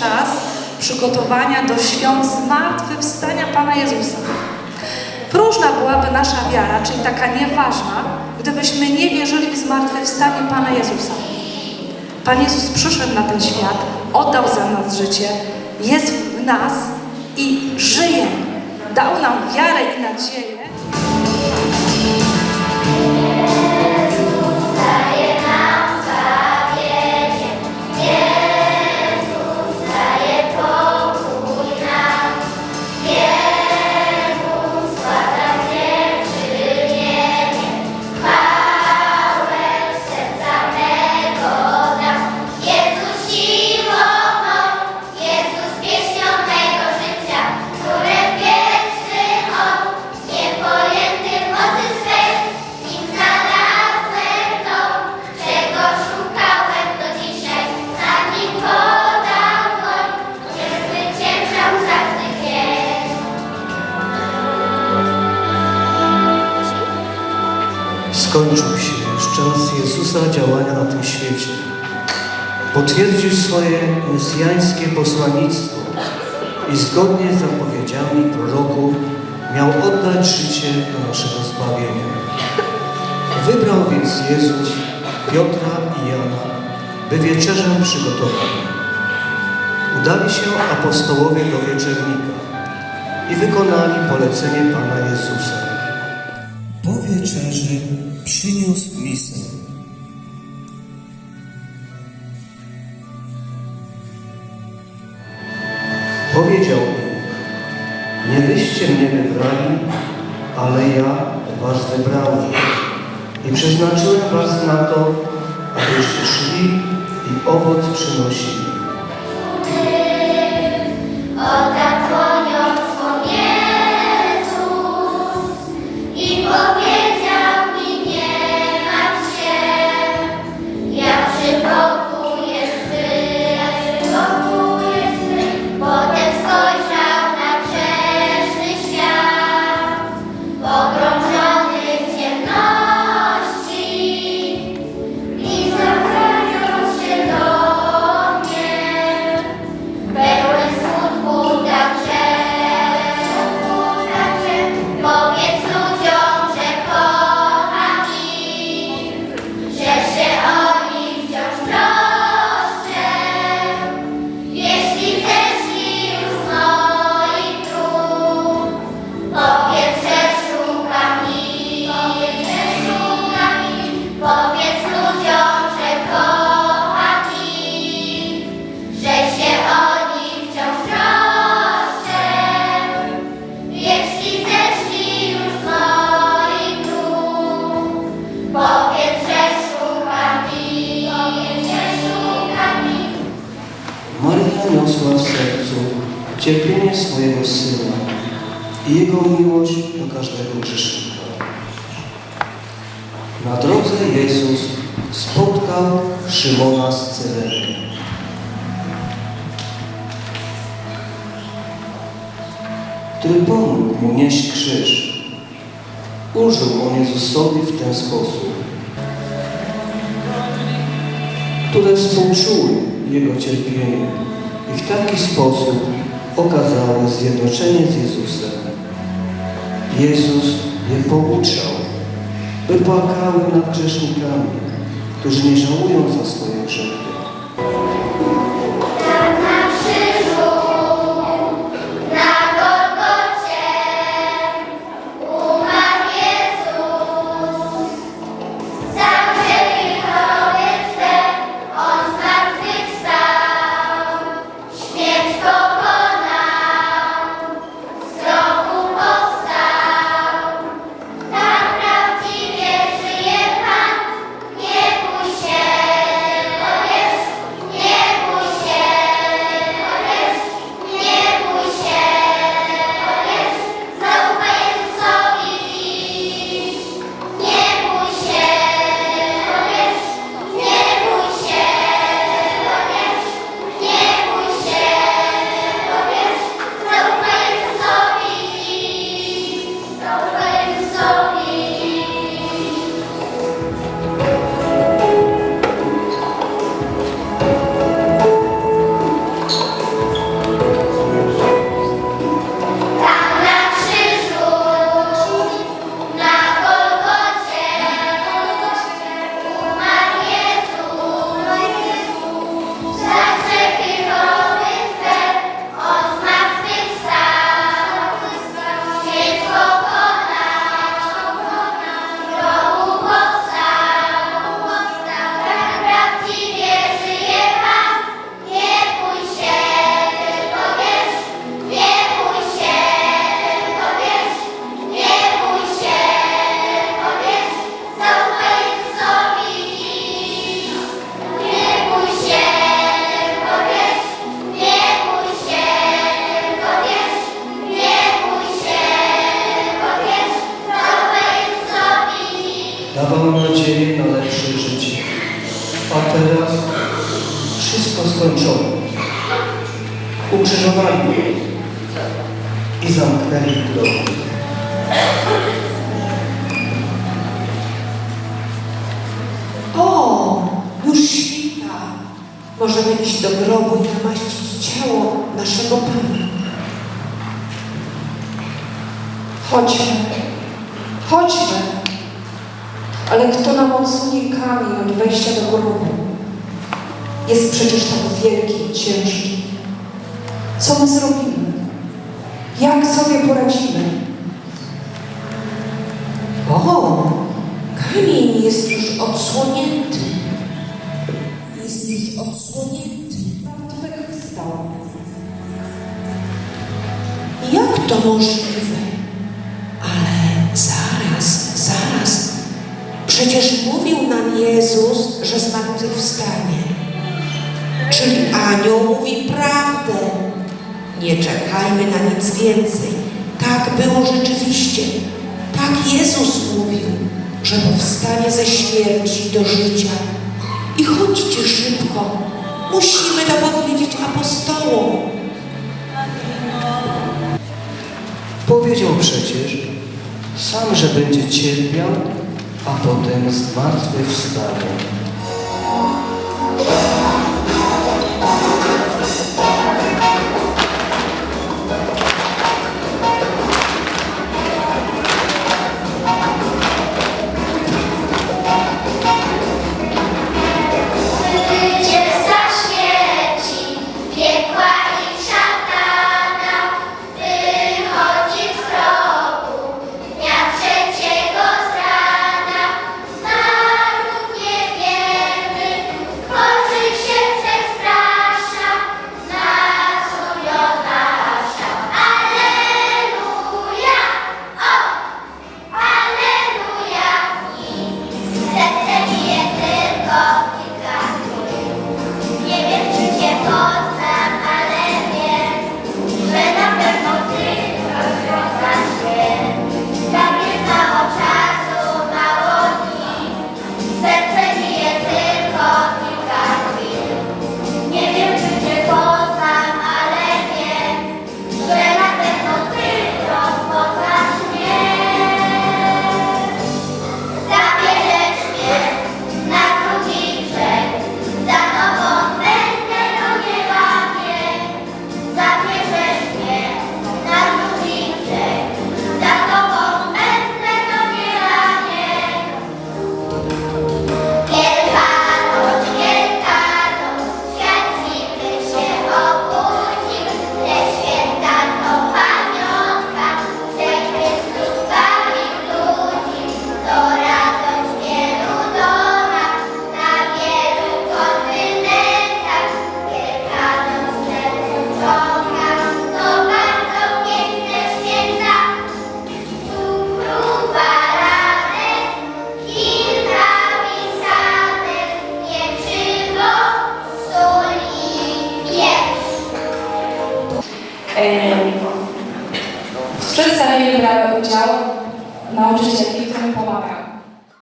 czas przygotowania do świąt zmartwychwstania Pana Jezusa. Próżna byłaby nasza wiara, czyli taka nieważna, gdybyśmy nie wierzyli w zmartwychwstanie Pana Jezusa. Pan Jezus przyszedł na ten świat, oddał za nas życie, jest w nas i żyje. Dał nam wiarę i nadzieję. Skończył się już czas Jezusa działania na tym świecie. Potwierdził swoje mesjańskie posłannictwo i zgodnie z zapowiedziami proroków miał oddać życie do naszego zbawienia. Wybrał więc Jezus Piotra i Jana, by wieczerzę przygotować. Udali się apostołowie do wieczernika i wykonali polecenie Pana Jezusa. Wieczerzy przyniósł misę. Powiedział im, nie wyście mnie wybrali, ale ja was wybrałem i przeznaczyłem was na to, abyście szli i owoc przynosili. Maria niosła w sercu cierpienie swojego Syna i Jego miłość do każdego grzesznika. Na drodze Jezus spotkał Szymona z Cyrenki. który pomógł mu nieść krzyż. Użył on Jezusowi w ten sposób, które współczuły Jego cierpieniu i w taki sposób okazały zjednoczenie z Jezusem. Jezus je pouczał, by płakały nad grzesznikami, którzy nie żałują za swoje grzechy. Wszystko skończone. Ukrzyżowali i zamknęli w. O, już świta. Możemy iść do grobu i namaścić ciało naszego Pana. Chodźmy, chodźmy. Ale kto nam odsunie kamień od wejścia do grobu? Jest przecież tak wielki ciężki. Co my zrobimy? Jak sobie poradzimy? O, kamień jest już odsłonięty. Jest już odsłonięty. Zmartwychwstał. Jak to możliwe? Ale zaraz, zaraz. Przecież mówił nam Jezus, że zmartwychwstanie. Czyli anioł mówi prawdę. Nie czekajmy na nic więcej. Tak było rzeczywiście. Tak Jezus mówił, że powstanie ze śmierci do życia. I chodźcie szybko. Musimy to powiedzieć apostołom. Powiedział przecież sam, że będzie cierpiał, a potem zmartwychwstanie.